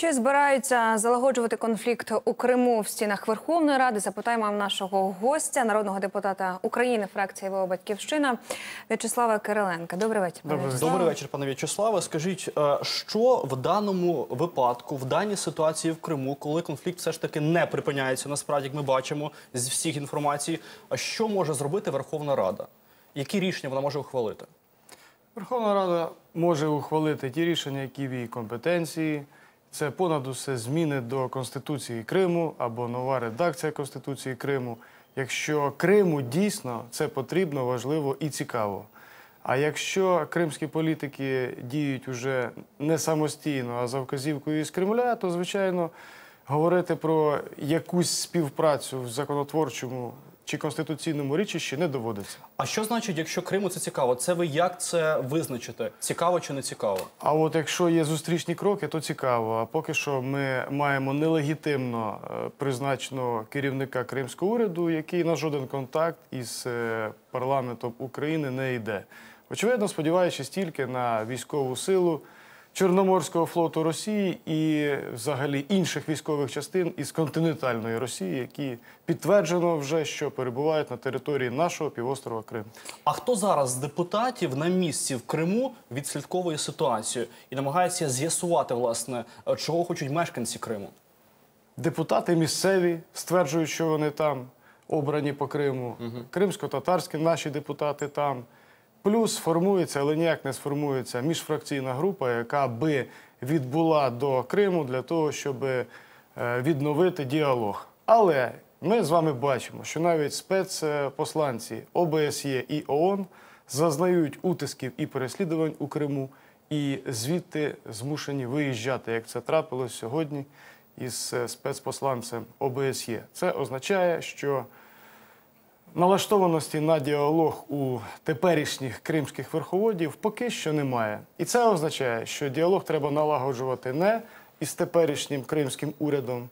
Чи збираються залагоджувати конфлікт у Криму в стінах Верховної Ради? Запитаємо нашого гостя, народного депутата України, фракції ВО Батьківщина В'ячеслава Кириленка. Добрий вечір. пане Добрий Добрий вечір, пане В'ячеславе. Скажіть, е, що в даному випадку, в даній ситуації в Криму, коли конфлікт все ж таки не припиняється, насправді, як ми бачимо з всіх інформацій, а що може зробити Верховна Рада? Які рішення вона може ухвалити? Верховна Рада може ухвалити ті рішення, які в її компетенції. Це понад усе зміни до Конституції Криму або нова редакція Конституції Криму. Якщо Криму дійсно це потрібно, важливо і цікаво. А якщо кримські політики діють уже не самостійно, а за вказівкою із Кремля, то звичайно говорити про якусь співпрацю в законотворчому чи конституційному річищі не доводиться. А що значить, якщо Криму це цікаво? Це ви як це визначите? Цікаво чи не цікаво? А от якщо є зустрічні кроки, то цікаво. А поки що ми маємо нелегітимно е, призначеного керівника кримського уряду, який на жоден контакт із е, парламентом України не йде. Очевидно, сподіваючись тільки на військову силу Чорноморського флоту Росії і взагалі інших військових частин із континентальної Росії, які підтверджено вже, що перебувають на території нашого півострова Крим. А хто зараз з депутатів на місці в Криму відслідковує ситуацію і намагається з'ясувати, власне, чого хочуть мешканці Криму? Депутати місцеві стверджують, що вони там обрані по Криму. Кримсько-татарські наші депутати там. Плюс формується, але ніяк не сформується міжфракційна група, яка би відбула до Криму для того, щоб е, відновити діалог. Але ми з вами бачимо, що навіть спецпосланці ОБСЄ і ООН зазнають утисків і переслідувань у Криму, і звідти змушені виїжджати, як це трапилось сьогодні із е, спецпосланцем ОБСЄ. Це означає, що налаштованості на діалог у теперішніх кримських верховодів поки що немає. І це означає, що діалог треба налагоджувати не із теперішнім кримським урядом,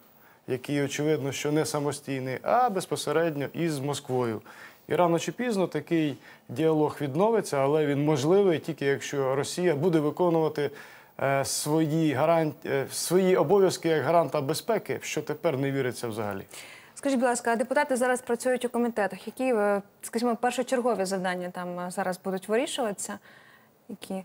який, очевидно, що не самостійний, а безпосередньо із Москвою. І рано чи пізно такий діалог відновиться, але він можливий тільки якщо Росія буде виконувати е, свої, гарант... е, свої обов'язки як гаранта безпеки, що тепер не віриться взагалі. Скажіть, будь ласка, депутати зараз працюють у комітетах. Які, е, скажімо, першочергові завдання там е, зараз будуть вирішуватися? Які?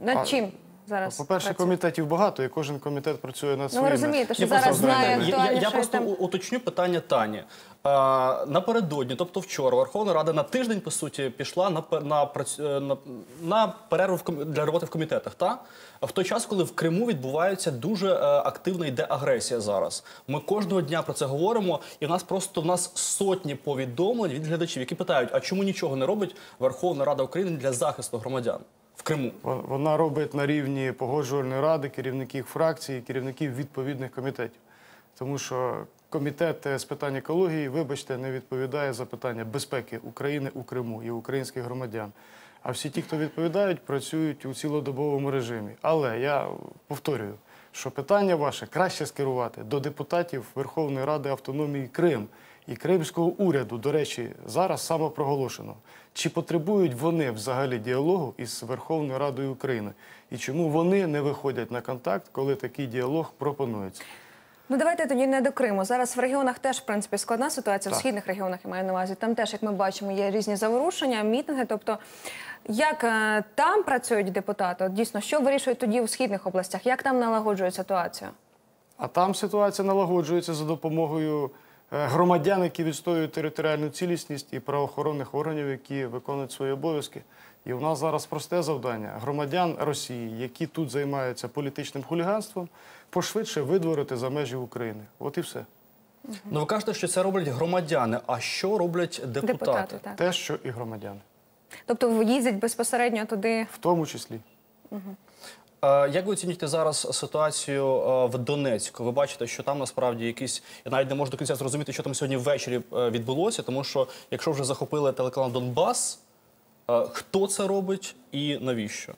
Над А, чим зараз? По-перше, працюють? комітетів багато, і кожен комітет працює над Ну, ви розумієте, що Я просто зараз знаю, знає я, я, актуальніше. я просто там... уточню питання Тані. А, напередодні, тобто вчора, Верховна Рада на тиждень, по суті, пішла на, на, е, на, на перерву в для роботи в комітетах. Та? В той час, коли в Криму відбувається дуже е, активна йде агресія зараз. Ми кожного дня про це говоримо, і в нас просто в нас сотні повідомлень від глядачів, які питають, а чому нічого не робить Верховна Рада України для захисту громадян в Криму? Вона робить на рівні погоджувальної ради керівників фракцій, керівників відповідних комітетів. Тому що комітет е, з питань екології, вибачте, не відповідає за питання безпеки України у Криму і українських громадян. А всі ті, хто відповідають, працюють у цілодобовому режимі. Але я повторюю, що питання ваше краще скерувати до депутатів Верховної Ради автономії Крим і кримського уряду, до речі, зараз самопроголошено. Чи потребують вони взагалі діалогу із Верховною Радою України? І чому вони не виходять на контакт, коли такий діалог пропонується? Ну давайте тоді не до Криму. Зараз в регіонах теж в принципі складна ситуація. В східних регіонах я маю на увазі. Там теж, як ми бачимо, є різні заворушення, мітинги. Тобто, як е, там працюють депутати? От дійсно, що вирішують тоді у східних областях? Як там налагоджують ситуацію? А там ситуація налагоджується за допомогою громадян, які відстоюють територіальну цілісність і правоохоронних органів, які виконують свої обов'язки. І у нас зараз просте завдання громадян Росії, які тут займаються політичним хуліганством, пошвидше видворити за межі України. От і все. Ну ви кажете, що це роблять громадяни. А що роблять депутати? Депутати, так. Те, що і громадяни, Тобто їздять безпосередньо туди. в тому числі. Е, Як ви оцінюєте зараз ситуацію е, в Донецьку? Ви бачите, що там насправді якісь я навіть не можу до кінця зрозуміти, що там сьогодні ввечері е, відбулося, тому що якщо вже захопили телеканал Донбас, е, хто це робить і навіщо?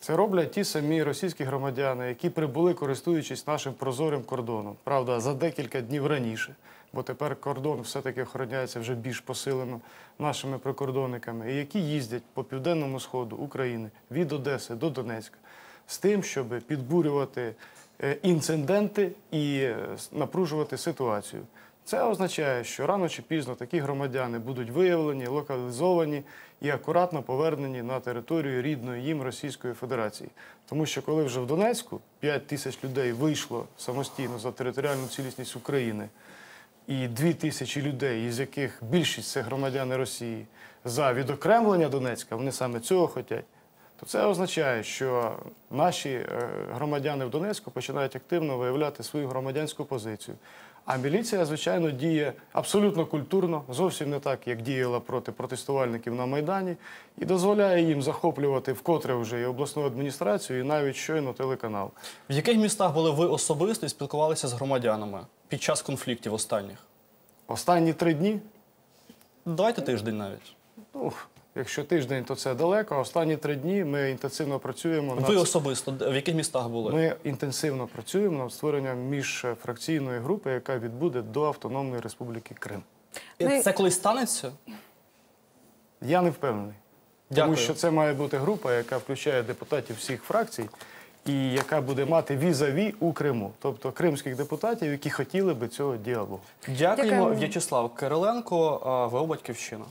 Це роблять ті самі російські громадяни, які прибули, користуючись нашим прозорим кордоном. Правда, за декілька днів раніше, бо тепер кордон все-таки охороняється вже більш посилено нашими прикордонниками, і які їздять по південному сходу України від Одеси до Донецька з тим, щоб підбурювати е, інциденти і е, напружувати ситуацію. Це означає, що рано чи пізно такі громадяни будуть виявлені, локалізовані і акуратно повернені на територію рідної їм Російської Федерації. Тому що коли вже в Донецьку 5 тисяч людей вийшло самостійно за територіальну цілісність України, і 2 тисячі людей, із яких більшість це громадяни Росії, за відокремлення Донецька, вони саме цього хочуть, то це означає, що наші е, громадяни в Донецьку починають активно виявляти свою громадянську позицію. А міліція, звичайно, діє абсолютно культурно, зовсім не так, як діяла проти протестувальників на Майдані, і дозволяє їм захоплювати вкотре вже і обласну адміністрацію, і навіть щойно телеканал. В яких містах були ви особисто і спілкувалися з громадянами під час конфліктів останніх? Останні три дні Давайте тиждень навіть. Ну, якщо тиждень, то це далеко. а Останні три дні ми інтенсивно працюємо Ви над особисто в яких містах були? ми інтенсивно працюємо над створенням міжфракційної групи, яка відбуде до Автономної Республіки Крим. І Ну, Це колись станеться? Я не впевнений, Дякую. тому що це має бути група, яка включає депутатів всіх фракцій. І яка буде мати візаві у Криму, тобто кримських депутатів, які хотіли би цього діалогу. Дякуємо, Дякуємо. В'ячеслав Кириленко, ВО Батьківщина.